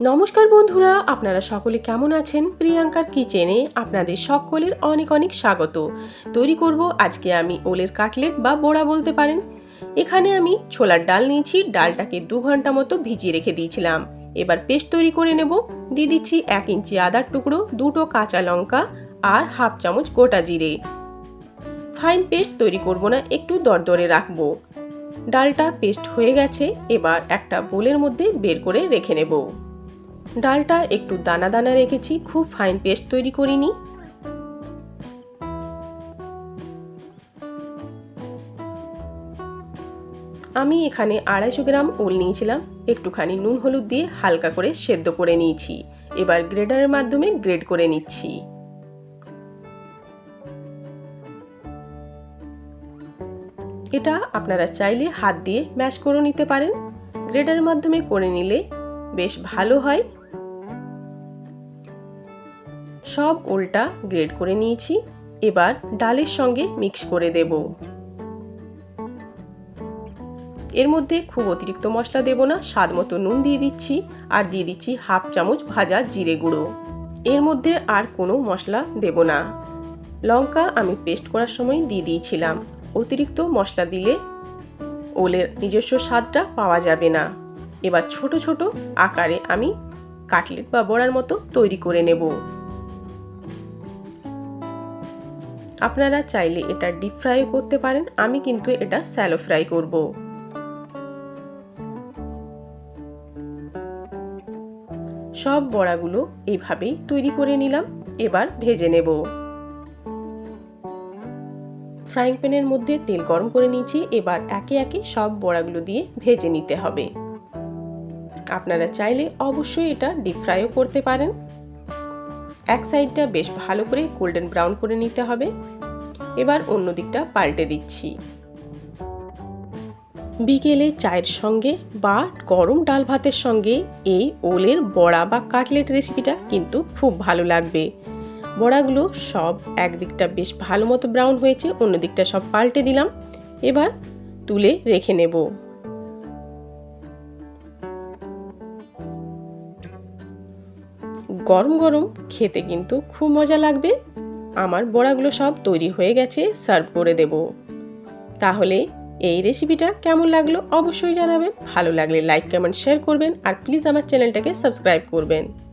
নমস্কার বন্ধুরা, আপনারা সকলে কেমন আছেন? প্রিয়াঙ্কার কিচেনে আপনাদের সকলের অনেক অনেক স্বাগত। তৈরি করব আজকে আমি ওলের কাটলেট বা বড়া বলতে পারেন। এখানে আমি ছোলার ডাল নিয়েছি, ডালটাকে দু ঘণ্টা মতো ভিজিয়ে রেখে দিয়েছিলাম। এবার পেস্ট তৈরি করে নেব। দিয়ে দিচ্ছি এক ইঞ্চি আদার টুকরো, দুটো কাঁচা লঙ্কা আর হাফ চামচ গোটা জিরে। ফাইন পেস্ট তৈরি করব না, একটু দরদরে রাখব। ডালটা পেস্ট হয়ে গেছে, এবার একটা বোলের মধ্যে বের করে রেখে নেব। ডালটা একটু দানা দানা রেখেছি, খুব ফাইন পেস্ট তৈরি করিনি আমি এখানে আড়াইশো গ্রাম ওল নিয়েছিলাম, একটুখানি নুন হলুদ দিয়ে হালকা করে সেদ্ধ করে নিয়েছি। এবার গ্রেডারের মাধ্যমে গ্রেড করে নিচ্ছি। এটা আপনারা চাইলে হাত দিয়ে ম্যাশ করে নিতে পারেন। গ্রেডারের মাধ্যমে করে নিলে বেশ ভালো হয়। সব ওলটা গ্রেড করে নিয়েছি। এবার ডালের সঙ্গে মিক্স করে দেব। এর মধ্যে খুব অতিরিক্ত মশলা দেব না, স্বাদ মতো নুন দিয়ে দিচ্ছি আর দিয়ে দিচ্ছি হাফ চামচ ভাজা জিরে গুঁড়ো। এর মধ্যে আর কোনো মশলা দেব না। লঙ্কা আমি পেস্ট করার সময় দিয়ে দিয়েছিলাম। অতিরিক্ত মশলা দিলে ওলের নিজস্ব স্বাদটা পাওয়া যাবে না। এবার ছোট ছোট আকারে আমি কাটলেট বা বড়ার মতো তৈরি করে নেব। আপনারা চাইলে এটা ডিপ ফ্রাইও করতে পারেন, আমি কিন্তু এটা স্যালো ফ্রাই করব। সব বড়াগুলো এইভাবেই তৈরি করে নিলাম, এবার ভেজে নেব। ফ্রাইং প্যানের মধ্যে তেল গরম করে নিয়েছি, এবার একে একে সব বড়াগুলো দিয়ে ভেজে নিতে হবে। আপনারা চাইলে অবশ্যই এটা ডিপ ফ্রাইও করতে পারেন। এক সাইডটা বেশ ভালো করে গোল্ডেন ব্রাউন করে নিতে হবে। এবার অন্য দিকটা পাল্টে দিচ্ছি। বিকেলে চায়ের সঙ্গে বা গরম ডাল ভাতের সঙ্গে এই ওলের বড়া বা কাটলেট রেসিপিটা কিন্তু খুব ভালো লাগবে। বড়াগুলো সব একদিকটা বেশ ভালো মতো ব্রাউন হয়েছে অন্য দিকটা সব পাল্টে দিলাম। এবার তুলে রেখে নেব। গরম গরম খেতে কিন্তু খুব মজা লাগবে। আমার বড়াগুলো সব তৈরি হয়ে গেছে, সার্ভ করে দেব। তাহলে এই রেসিপিটা কেমন লাগল অবশ্যই জানাবেন। ভালো লাগলে লাইক, কমেন্ট, শেয়ার করবেন আর প্লিজ আমার চ্যানেলটাকে সাবস্ক্রাইব করবেন।